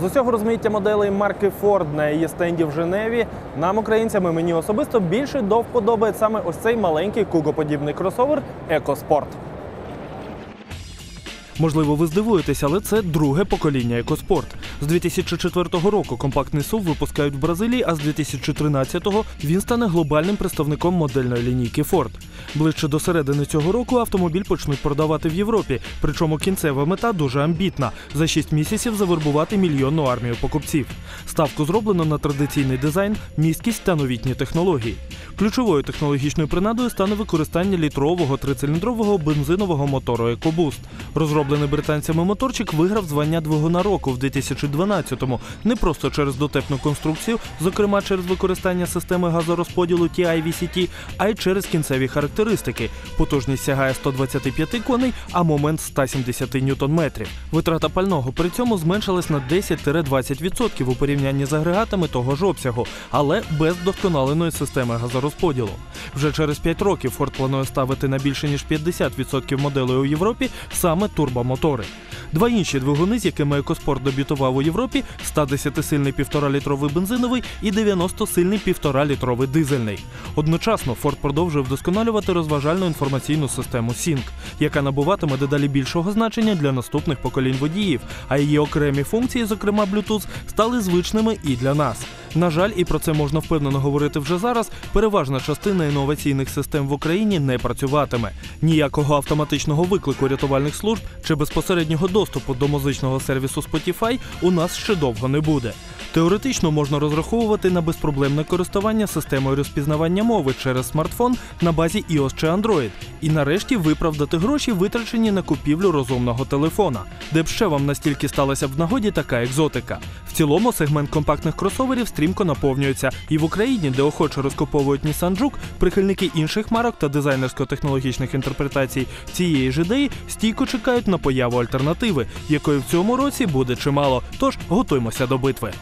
З усього розмаїття моделей марки Ford на її стенді в Женеві нам, українцям і мені особисто більше до вподоби саме ось цей маленький кугоподібний кросовер EcoSport. Можливо, ви здивуєтесь, але це друге покоління екоспорт. З 2004 року компактний SUV випускають в Бразилії, а з 2013-го він стане глобальним представником модельної лінійки Ford. Ближче до середини цього року автомобіль почнуть продавати в Європі. Причому кінцева мета дуже амбітна за 6 місяців завербувати мільйонну армію покупців. Ставку зроблено на традиційний дизайн, місткість та новітні технології. Ключовою технологічною принадою стане використання літрового трициліндрового бензинового мотору EcoBoost. Розроблений британцями моторчик виграв звання двигуна року в 2012-му не просто через дотепну конструкцію, зокрема через використання системи газорозподілу TI-VCT, а й через кінцеві характеристики. Потужність сягає 125 коней, а момент 170 ньютон-метрів. Витрата пального при цьому зменшилась на 10-20% у порівнянні з агрегатами того ж обсягу, але без вдосконаленої системи газорозподілу. Вже через 5 років Ford планує ставити на більше ніж 50% моделей у Європі саме turbomotores Два інші двигуни, з якими EcoSport дебютував у Європі, 110-сильний 1,5-літровий бензиновий і 90-сильний 1,5-літровий дизельний. Одночасно Ford продовжує вдосконалювати розважальну інформаційну систему SYNC, яка набуватиме дедалі більшого значення для наступних поколінь водіїв, а її окремі функції, зокрема Bluetooth, стали звичними і для нас. На жаль, і про це можна впевнено говорити вже зараз. Переважна частина інноваційних систем в Україні не працюватиме. Ніякого автоматичного виклику рятувальних служб чи безпосереднього доступу до музичного сервісу Spotify у нас ще довго не буде. Теоретично можна розраховувати на безпроблемне користування системою розпізнавання мови через смартфон на базі iOS чи Android, і нарешті виправдати гроші, витрачені на купівлю розумного телефона, де б ще вам настільки сталася б в нагоді така екзотика. Цілому сегмент компактних кросоверів стрімко наповнюється, і в Україні, де охоче розкуповують Nissan Juke, прихильники інших марок та дизайнерсько-технологічних інтерпретацій цієї ж ідеї стійко чекають на появу альтернативи, якої в цьому році буде чимало. Тож готуймося до битви.